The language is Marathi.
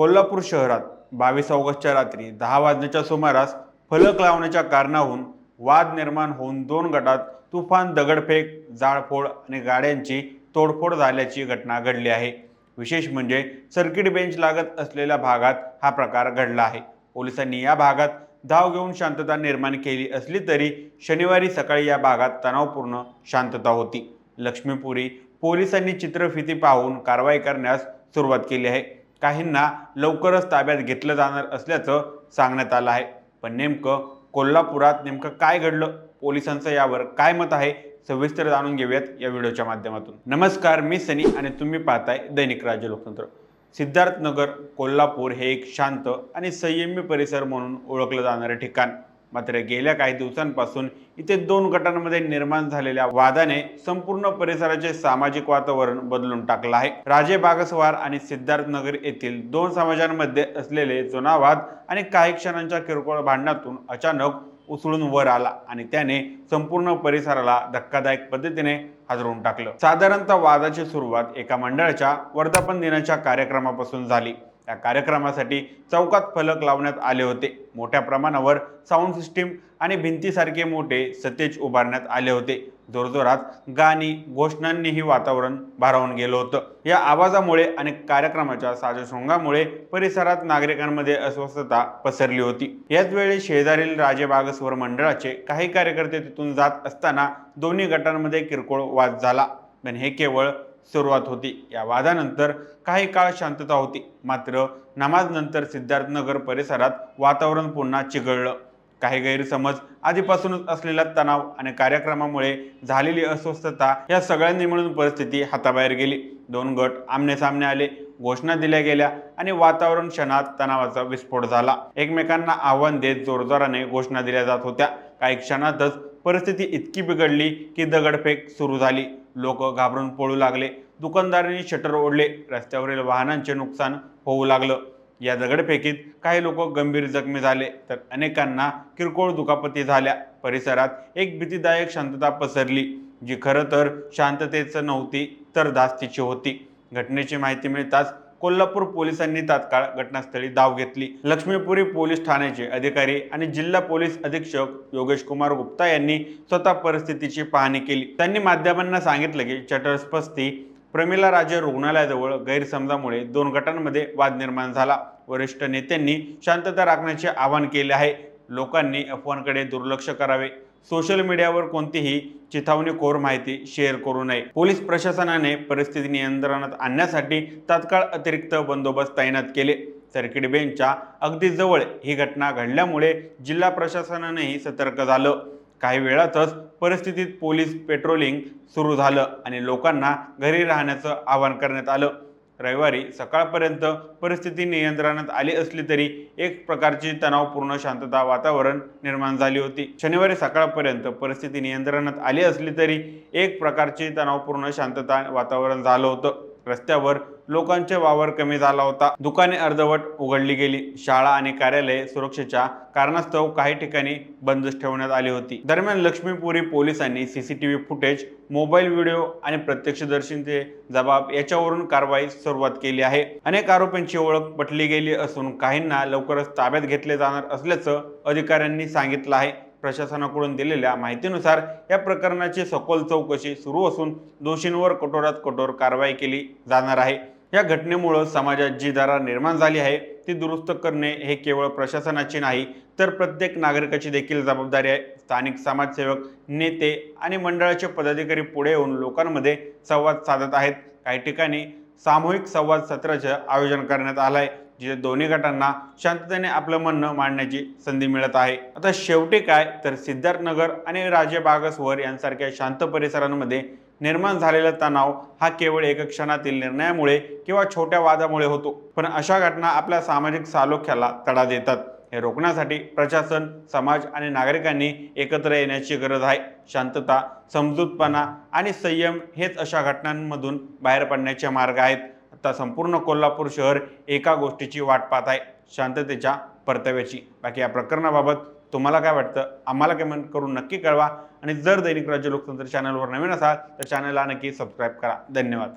कोल्हापूर शहरात बावीस ऑगस्टच्या रात्री दहा वाजण्याच्या सुमारास फलक लावण्याच्या कारणाहून वाद निर्माण होऊन दोन गटात तुफान दगडफेक जाळफोड आणि गाड्यांची तोडफोड झाल्याची घटना घडली आहे. विशेष म्हणजे सर्किट बेंच लागत असलेल्या भागात हा प्रकार घडला आहे. पोलिसांनी या भागात धाव घेऊन शांतता निर्माण केली असली तरी शनिवारी सकाळी या भागात तणावपूर्ण शांतता होती. लक्ष्मीपुरी पोलिसांनी चित्रफिती पाहून कारवाई करण्यास सुरुवात केली आहे. काहींना लवकरच ताब्यात घेतलं जाणार असल्याचं सांगण्यात आलं आहे. पण नेमकं कोल्हापुरात नेमकं काय घडलं? पोलिसांचं यावर काय मत आहे? सविस्तर जाणून घेऊयात या व्हिडिओच्या माध्यमातून. नमस्कार मी सनी आणि तुम्ही पाहताय दैनिक राज्य लोकतंत्र. सिद्धार्थनगर कोल्हापूर हे एक शांत आणि संयमी परिसर म्हणून ओळखलं जाणारं ठिकाण. मात्र गेल्या काही दिवसांपासून इथे दोन गटांमध्ये निर्माण झालेल्या वादाने संपूर्ण परिसराचे सामाजिक वातावरण बदलून टाकलं आहे. राजे बागसवार आणि सिद्धार्थनगर येथील दोन समाजांमध्ये असलेले जुना वाद आणि काही क्षणांच्या किरकोळ भांडणातून अचानक उसळून वर आला आणि त्याने संपूर्ण परिसराला धक्कादायक पद्धतीने हादरवून टाकलं. साधारणतः वादाची सुरुवात एका मंडळाच्या वर्धापन दिनाच्या कार्यक्रमापासून झाली. या कार्यक्रमासाठी चौकात फलक लावण्यात आले होते. मोठ्या प्रमाणावर साऊंड सिस्टीम आणि भिंतीसारखे मोठे सतेज उभारण्यात आले होते. जोरजोरात गाणी घोषणांनीही वातावरण भारावून गेलं होतं. या आवाजामुळे आणि कार्यक्रमाच्या साजशृंगामुळे परिसरात नागरिकांमध्ये अस्वस्थता पसरली होती. याच वेळी शेजारील राजेबागस्वर मंडळाचे काही कार्यकर्ते तिथून जात असताना दोन्ही गटांमध्ये किरकोळ वाद झाला. पण हे केवळ सुरुवात होती. या वादानंतर काही काळ शांतता होती. मात्र नमाजनंतर सिद्धार्थनगर परिसरात वातावरण पुन्हा चिघळलं. काही गैरसमज आधीपासूनच असलेला तणाव आणि कार्यक्रमामुळे झालेली अस्वस्थता या सगळ्यांनी मिळून परिस्थिती हाताबाहेर गेली. दोन गट आमने सामने आले घोषणा दिल्या गेल्या आणि वातावरण क्षणात तणावाचा विस्फोट झाला. एकमेकांना आव्हान देत जोरजोराने घोषणा दिल्या जात होत्या. काही क्षणातच परिस्थिती इतकी बिघडली की दगडफेक सुरू झाली. लोक घाबरून पळू लागले. दुकानदारांनी शटर ओढले. रस्त्यावरील वाहनांचे नुकसान होऊ लागलं. या दगडफेकीत काही लोक गंभीर जखमी झाले तर अनेकांना किरकोळ दुखापती झाल्या. परिसरात एक भीतीदायक शांतता पसरली जी खरं तर शांततेचं नव्हती तर धास्तीची होती. घटनेची माहिती मिळताच कोल्हापूर पोलिसांनी तात्काळ घटनास्थळी धाव घेतली. लक्ष्मीपुरी पोलीस ठाण्याचे अधिकारी आणि जिल्हा पोलीस अधीक्षक योगेश कुमार गुप्ता यांनी स्वतः परिस्थितीची पाहणी केली. त्यांनी माध्यमांना सांगितलं की चटरस्पस्ती प्रमिला राजे रुग्णालयाजवळ गैरसमजामुळे दोन गटांमध्ये वाद निर्माण झाला. वरिष्ठ नेत्यांनी शांतता राखण्याचे आवाहन केले आहे. लोकांनी अफवांकडे दुर्लक्ष करावे. सोशल मीडियावर कोणतीही चिथावणीखोर माहिती शेअर करू नये. पोलीस प्रशासनाने परिस्थिती नियंत्रणात आणण्यासाठी तात्काळ अतिरिक्त बंदोबस्त तैनात केले. सर्किट बेंचच्या अगदी जवळ ही घटना घडल्यामुळे जिल्हा प्रशासनानेही सतर्क झालं. काही वेळातच परिस्थितीत पोलीस पेट्रोलिंग सुरू झालं आणि लोकांना घरी राहण्याचं आवाहन करण्यात आलं. रविवारी सकाळपर्यंत परिस्थिती नियंत्रणात आली असली तरी एक प्रकारची तणावपूर्ण शांतता वातावरण निर्माण झाली होती. शनिवारी सकाळपर्यंत परिस्थिती नियंत्रणात आली असली तरी एक प्रकारची तणावपूर्ण शांतता वातावरण झालं होतं. रस्त्यावर लोकांचे वावर कमी झाला होता. दुकाने अर्धवट उघडली गेली. शाळा आणि कार्यालये सुरक्षेच्या कारणास्तव काही ठिकाणी बंदच ठेवण्यात आली होती. दरम्यान लक्ष्मीपुरी पोलिसांनी सीसीटीव्ही फुटेज मोबाईल व्हिडिओ आणि प्रत्यक्षदर्शींचे जबाब याच्यावरून कारवाई सुरुवात केली आहे. अनेक आरोपींची ओळख पटली गेली असून काहींना लवकरच ताब्यात घेतले जाणार असल्याचं अधिकाऱ्यांनी सांगितलं आहे. प्रशासनाकडून दिलेल्या माहितीनुसार या प्रकरणाची सखोल चौकशी सुरू असून दोषींवर कठोरात कठोर कारवाई केली जाणार आहे. या घटनेमुळं समाजात जी धारा निर्माण झाली आहे ती दुरुस्त करणे हे केवळ प्रशासनाची नाही तर प्रत्येक नागरिकाची देखील जबाबदारी आहे. स्थानिक समाजसेवक नेते आणि मंडळाचे पदाधिकारी पुढे येऊन लोकांमध्ये संवाद साधत आहेत. काही ठिकाणी सामूहिक संवाद सत्राचं आयोजन करण्यात आलं आहे जिथे दोन्ही गटांना शांततेने आपलं म्हणणं मांडण्याची संधी मिळत आहे. आता शेवटी काय? तर सिद्धार्थनगर आणि राजे बागसवर यांसारख्या शांत परिसरांमध्ये निर्माण झालेला तणाव हा केवळ एका क्षणातील निर्णयामुळे किंवा छोट्या वादामुळे होतो. पण अशा घटना आपल्या सामाजिक सालोख्याला तडा देतात. हे रोखण्यासाठी प्रशासन समाज आणि नागरिकांनी एकत्र येण्याची गरज आहे. शांतता समजूतपणा आणि संयम हेच अशा घटनांमधून बाहेर पडण्याचे मार्ग आहेत. आता संपूर्ण कोल्हापूर शहर एका गोष्टीची वाट पाहत आहे शांततेच्या परतव्याची. बाकी या प्रकरणाबाबत तुम्हाला काय वाटतं? आम्हाला कमेंट करून नक्की कळवा. आणि जर दैनिक राज्य लोकतंत्र चॅनलवर नवीन असाल तर चॅनलला नक्की सबस्क्राईब करा. धन्यवाद.